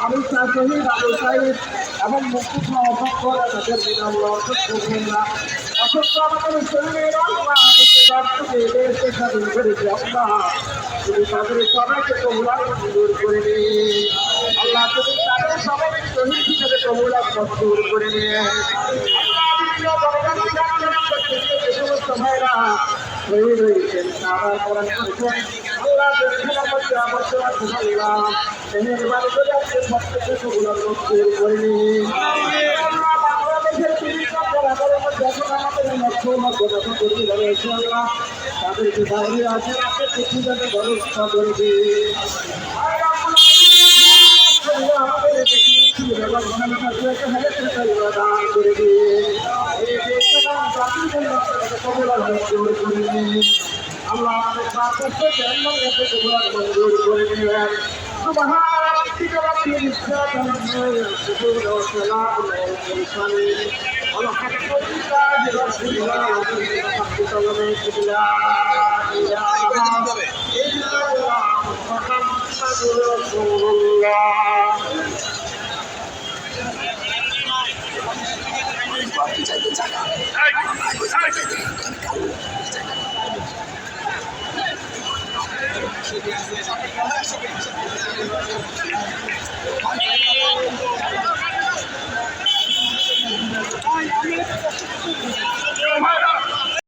আমি চা শহীদ আবু সাহিদ এবং মুক্তি অসংখ্য তাদের বিনামূল্য অসংখ্য ঘটনা অসংখ্য আমাদের শরীরের আল্লাহ আমাদের রক্তকে দেশকে স্বাধীন করেছে আল্লাহ তুমি তাদের সবাইকে হয়েছেন তাদেরকে বাইরে আছে আপনি ব্যবস্থা করে দিন আমাদের দান করে দিন এই দেশটা জাতির জন্য কবুলার করে দিন আল্লাহ আমাদের বাতাসে জন্ম রেখে কবুলার মঞ্জুর করে দিলেন سبحان ربك رب العزة عما يصفون وسلام على المرسلين والحمد لله رب العالمين حقك ومن لا إله إلا الله محمد رسول الله Ay,